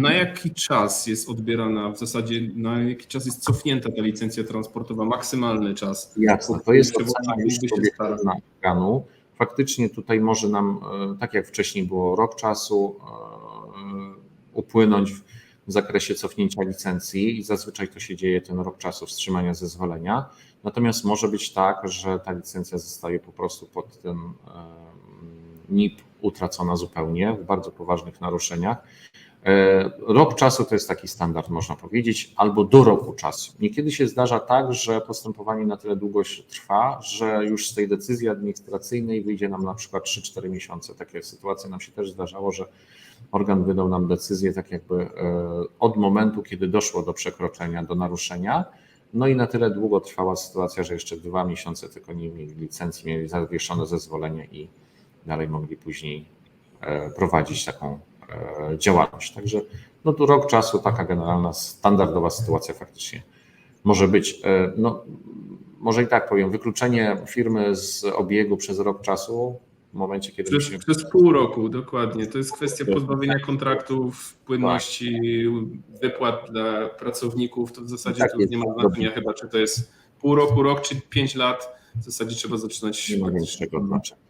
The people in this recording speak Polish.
Na jaki czas jest odbierana, w zasadzie na jaki czas jest cofnięta ta licencja transportowa, maksymalny czas? Jasne, to jest ocena organu. Faktycznie tutaj może nam, e, tak jak wcześniej było rok czasu, e, upłynąć w zakresie cofnięcia licencji i zazwyczaj to się dzieje ten rok czasu wstrzymania zezwolenia. Natomiast może być tak, że ta licencja zostaje po prostu pod tym e, NIP utracona zupełnie w bardzo poważnych naruszeniach. E, Rok czasu to jest taki standard, można powiedzieć, albo do roku czasu. Niekiedy się zdarza tak, że postępowanie na tyle długo trwa, że już z tej decyzji administracyjnej wyjdzie nam na przykład 3-4 miesiące. Takie sytuacje nam się też zdarzało, że organ wydał nam decyzję tak jakby e, od momentu, kiedy doszło do przekroczenia, do naruszenia. No i na tyle długo trwała sytuacja, że jeszcze dwa miesiące tylko nie mieli licencji, mieli zawieszone zezwolenie i dalej mogli później e, prowadzić taką działalność. Także no tu rok czasu, taka generalna, standardowa sytuacja faktycznie może być. E, No, może i tak powiem, wykluczenie firmy z obiegu przez rok czasu w momencie, kiedy Przez, musimy przez pół roku, dokładnie. To jest kwestia pozbawienia kontraktów, płynności, wypłat dla pracowników. To w zasadzie Tak tu nie ma znaczenia chyba, czy to jest pół roku, rok, czy pięć lat. W zasadzie trzeba zaczynać nie ma większego znaczenia.